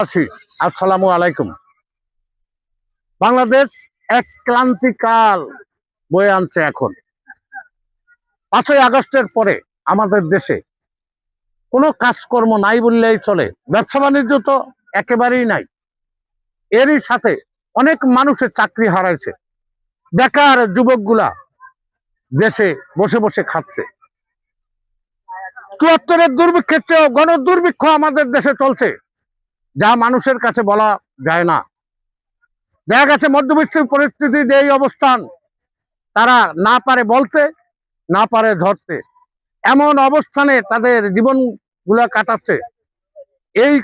আছি। আসসালামু আলাইকুম। বাংলাদেশ এক ক্লান্তিকাল বয়ে আনছে এখন। পাঁচই আগস্টের পরে আমাদের দেশে কোনো কাজকর্ম নাই বললেই চলে। ব্যবসা বাণিজ্য তো একেবারেই নাই। এরই সাথে অনেক মানুষের চাকরি হারাইছে। বেকার যুবকগুলা দেশে বসে বসে খাচ্ছে। চুয়াত্তরের দুর্ভিক্ষের চেয়েও গণ দুর্ভিক্ষ আমাদের দেশে চলছে। যা মানুষের কাছে বলা যায় না। দেখা গেছে মধ্যবিত্ত পরিস্থিতি যে এই অবস্থান, তারা না পারে বলতে, না পারে ধরতে। এমন অবস্থানে তাদের জীবনগুলা কাটাচ্ছে। এই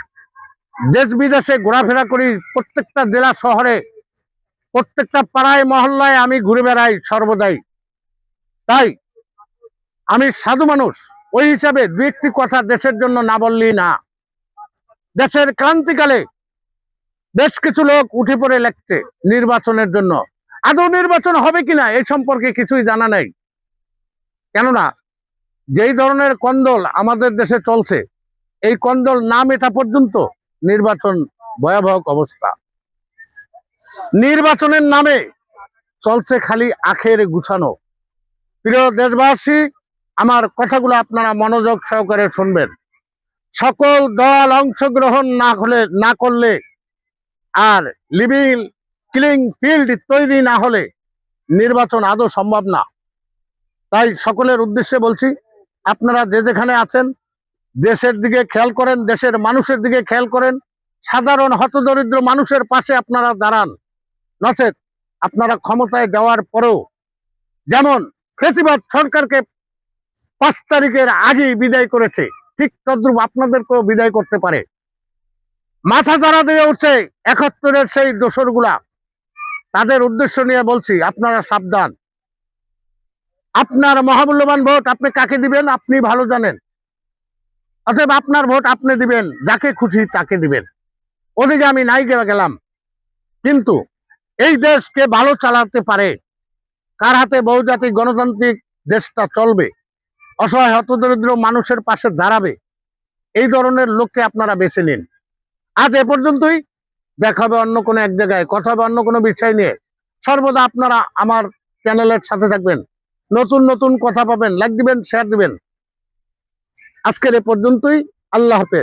দেশ বিদেশে ঘোরাফেরা করি প্রত্যেকটা জেলা শহরে, প্রত্যেকটা পাড়ায়, মহল্লায় আমি ঘুরে বেড়াই সর্বদাই। তাই আমি সাধু মানুষ, ওই হিসাবে দু একটি কথা দেশের জন্য না বললি না। দেশের ক্রান্তিকালে বেশ কিছু লোক উঠে পড়ে লেখছে নির্বাচনের জন্য। আদৌ নির্বাচন হবে কিনা এই সম্পর্কে কিছুই জানা নেই। কেননা যেই ধরনের কন্দল আমাদের দেশে চলছে, এই কন্দল না মেটা পর্যন্ত নির্বাচন ভয়াবহ অবস্থা। নির্বাচনের নামে চলছে খালি আখের গুছানো। প্রিয় দেশবাসী, আমার কথাগুলো আপনারা মনোযোগ সহকারে শুনবেন। সকল দল অংশগ্রহণ না হলে, না করলে আর লিভিং ক্লিং ফিল্ড তৈরি না হলে নির্বাচন আদৌ সম্ভব না। তাই সকলের উদ্দেশ্যে বলছি, আপনারা যে যেখানে আছেন, দেশের দিকে খেয়াল করেন, দেশের মানুষের দিকে খেয়াল করেন, সাধারণ হতদরিদ্র মানুষের পাশে আপনারা দাঁড়ান। নচেত আপনারা ক্ষমতায় যাওয়ার পরেও যেমন ফেসিবাদ সরকারকে পাঁচ তারিখের আগেই বিদায় করেছে ঠিক তদ্রুপ আপনাদেরকেও বিদায় করতে পারে। মাথা যারা দিয়ে উঠছে একাত্তরের সেই গুলা তাদের উদ্দেশ্য নিয়ে বলছি, আপনারা সাবধান। আপনার মহামূল্যবান ভোট আপনি কাকে দিবেন আপনি ভালো জানেন। অতএব আপনার ভোট আপনি দিবেন, যাকে খুশি তাকে দিবেন। ওদিকে আমি নাই গেলাম। কিন্তু এই দেশকে ভালো চালাতে পারে। কার হাতে বহুজাতিক গণতান্ত্রিক দেশটা চলবে? অসহায় হতদরিদ্র মানুষের পাশে দাঁড়াবে। এই ধরনের লোককে আপনারা বেছে নিন। আজ এ পর্যন্তই। দেখা হবে অন্য কোনো এক জায়গায়। কথা হবে অন্য কোনো বিষয় নিয়ে। সর্বদা আপনারা আমার চ্যানেলের সাথে থাকবেন। নতুন নতুন কথা পাবেন, লাইক দিবেন শেয়ার দিবেন। আজকের এ পর্যন্তই। আল্লাহ হাফেজ।